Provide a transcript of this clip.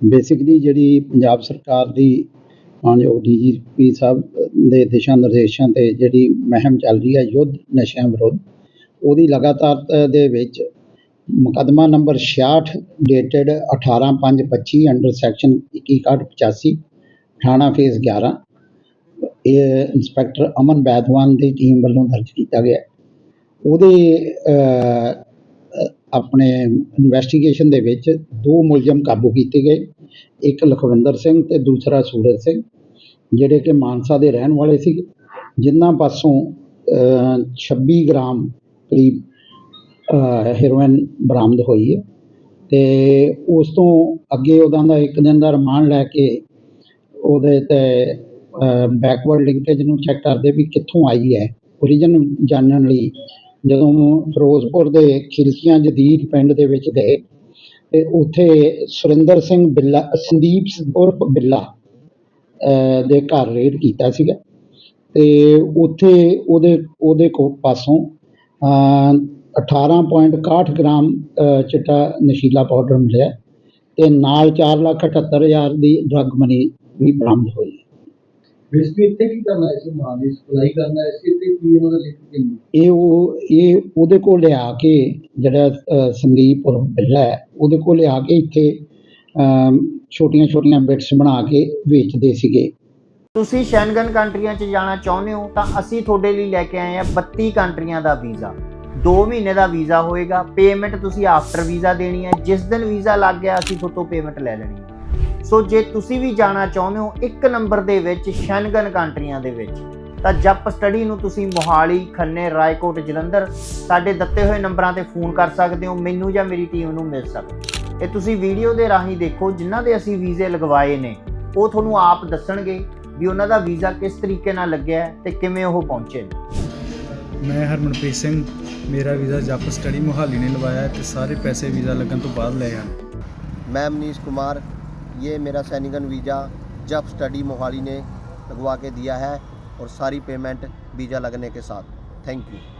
Basically ਜਿਹੜੀ ਪੰਜਾਬ ਸਰਕਾਰ ਦੀ ਮਾਨਯੋਗ ਡੀਜੀਪੀ ਸਾਹਿਬ ਦੇ ਦਿਸ਼ਾ ਨਿਰਦੇਸ਼ਾਂ ਤੇ ਜਿਹੜੀ ਮਹਿਮ ਚੱਲ ਰਹੀ ਹੈ ਯੁੱਧ ਨਸ਼ਿਆਂ ਵਿਰੁੱਧ, ਉਹਦੀ ਲਗਾਤਾਰ ਦੇ ਵਿੱਚ ਮੁਕੱਦਮਾ ਨੰਬਰ 66 ਡੇਟਡ 18525 ਅੰਡਰ ਸੈਕਸ਼ਨ 2185 ਥਾਣਾ ਫੇਸ 11 ਇਹ ਇੰਸਪੈਕਟਰ ਅਮਨ ਬੈਦਵਾਨ ਦੀ ਟੀਮ ਵੱਲੋਂ ਦਰਜ ਕੀਤਾ ਗਿਆ। ਉਹਦੇ ਆਪਣੇ ਇਨਵੈਸਟੀਗੇਸ਼ਨ ਦੇ ਵਿੱਚ ਦੋ ਮੁਲਜ਼ਮ ਕਾਬੂ ਕੀਤੇ ਗਏ। ਇੱਕ ਲਖਵਿੰਦਰ ਸਿੰਘ ਅਤੇ ਦੂਸਰਾ ਸੂਰਜ ਸਿੰਘ ਜਿਹੜੇ ਕਿ ਮਾਨਸਾ ਦੇ ਰਹਿਣ ਵਾਲੇ ਸੀ ਜਿਨ੍ਹਾਂ ਪਾਸੋਂ ਛੱਬੀ ਗ੍ਰਾਮ ਕਰੀਬ ਅ, ਹੈਰੋਇਨ ਬਰਾਮਦ ਹੋਈ ਹੈ। ਅਤੇ ਉਸ ਤੋਂ ਅੱਗੇ ਉਹਨਾਂ ਦਾ ਇੱਕ ਦਿਨ ਦਾ ਰਿਮਾਂਡ ਲੈ ਕੇ ਉਹਦੇ ਤੇ ਬੈਕਵਰਡ ਲਿੰਕੇਜ ਨੂੰ ਚੈੱਕ ਕਰਦੇ ਵੀ ਕਿੱਥੋਂ ਆਈ ਹੈ। ਓਰੀਜਨ ਜਾਣਨ ਲਈ ਜਦੋਂ ਫਿਰੋਜ਼ਪੁਰ ਦੇ ਖਿਲਚੀਆਂ ਜਦੀਦ ਪਿੰਡ ਦੇ ਵਿੱਚ ਗਏ ਤੇ ਉੱਥੇ ਸੁਰਿੰਦਰ ਸਿੰਘ ਬਿੱਲਾ, ਸੰਦੀਪ ਉਰਫ ਬਿੱਲਾ ਦੇ ਘਰ ਰੇਡ ਕੀਤਾ ਸੀਗਾ ਤੇ ਉੱਥੇ ਉਹਦੇ ਉਹਦੇ ਕੋ ਪਾਸੋਂ, ਅਹ 18.61 ਗ੍ਰਾਮ ਚਿੱਟਾ ਨਸ਼ੀਲਾ ਪਾਊਡਰ ਮਿਲਿਆ ਤੇ ਨਾਲ 478000 ਦੀ ਡਰੱਗ ਮਨੀ ਵੀ ਬਰਾਮਦ ਹੋਈ। ਬੇਸਿਕਲੀ ਇੱਥੇ ਕੀ ਕਰਨਾ ਹੈ? ਇਸ ਮਾਲ ਦੀ ਸਪਲਾਈ ਕਰਨਾ ਹੈ ਇਸ ਤੇ ਕੀ ਉਹਨਾਂ ਦਾ ਲਿੰਕ ਕਿੰਨੀ ਇਹ ਉਹ ਇਹ ਉਹਦੇ ਕੋਲ ਲਿਆ ਕੇ ਜਿਹੜਾ ਸੰਦੀਪ ਉਰਫ ਬਿੱਲਾ ਹੈ ਉਹਦੇ ਕੋਲ ਲਿਆ ਕੇ ਇੱਥੇ ਛੋਟੀਆਂ ਛੋਟੀਆਂ ਬਿਟਸ ਬਣਾ ਕੇ ਵੇਚਦੇ ਸੀਗੇ। ਤੁਸੀਂ ਸ਼ੈਂਗਨ ਕੰਟਰੀਆਂ 'ਚ ਜਾਣਾ ਚਾਹੁੰਦੇ ਹੋ ਤਾਂ ਅਸੀਂ ਤੁਹਾਡੇ ਲਈ ਲੈ ਕੇ ਆਏ ਹਾਂ 32 ਕੰਟਰੀਆਂ ਦਾ ਵੀਜ਼ਾ। 2 ਮਹੀਨੇ ਦਾ ਵੀਜ਼ਾ ਹੋਏਗਾ ਪੇਮੈਂਟ ਤੁਸੀਂ ਆਫਟਰ ਵੀਜ਼ਾ ਦੇਣੀ ਹੈ ਜਿਸ ਦਿਨ ਵੀਜ਼ਾ ਲੱਗ ਗਿਆ ਅਸੀਂ ਤੁਹਾਡੇ ਤੋਂ ਪੇਮੈਂਟ ਲੈ ਲੈਣੀ ਹੈ। ਸੋ ਜੇ ਤੁਸੀਂ ਵੀ ਜਾਣਾ ਚਾਹੁੰਦੇ ਹੋ ਇੱਕ ਨੰਬਰ ਦੇ ਵਿੱਚ ਸ਼ੈਨਗਨ ਕੰਟਰੀਆਂ ਦੇ ਵਿੱਚ ਤਾਂ ਜੱਪ ਸਟੱਡੀ ਨੂੰ ਤੁਸੀਂ ਮੋਹਾਲੀ ਖੰਨੇ ਰਾਏਕੋਟ ਜਲੰਧਰ ਸਾਡੇ ਦਿੱਤੇ ਹੋਏ ਨੰਬਰਾਂ ਤੇ ਫੋਨ ਕਰ ਸਕਦੇ ਹੋ ਮੈਨੂੰ ਜਾਂ ਮੇਰੀ ਟੀਮ ਨੂੰ ਮਿਲ ਸਕਦੇ ਇਹ ਤੁਸੀਂ ਵੀਡੀਓ ਦੇ ਰਾਹੀਂ ਦੇਖੋ ਜਿਨ੍ਹਾਂ ਦੇ ਅਸੀਂ ਵੀਜ਼ੇ ਲਗਵਾਏ ਨੇ ਉਹ ਤੁਹਾਨੂੰ ਆਪ ਦੱਸਣਗੇ ਵੀ ਉਹਨਾਂ ਦਾ ਵੀਜ਼ਾ ਕਿਸ ਤਰੀਕੇ ਨਾਲ ਲੱਗਿਆ ਤੇ ਕਿਵੇਂ ਉਹ ਪਹੁੰਚੇ ਮੈਂ ਹਰਮਨਪ੍ਰੀਤ ਸਿੰਘ ਮੇਰਾ ਵੀਜ਼ਾ ਜੱਪ ਸਟੱਡੀ ਮੋਹਾਲੀ ਨੇ ਲਵਾਇਆ ਤੇ ਸਾਰੇ ਪੈਸੇ ਵੀਜ਼ਾ ਲੱਗਣ ਤੋਂ ਬਾਅਦ ਲਏ ਹਨ। ਮੈਂ ਮਨੀਸ਼ ਕੁਮਾਰ ये मेरा सैनिकन वीज़ा जब स्टडी मोहाली ने लगवा के दिया है और सारी पेमेंट वीज़ा लगने के साथ थैंक यू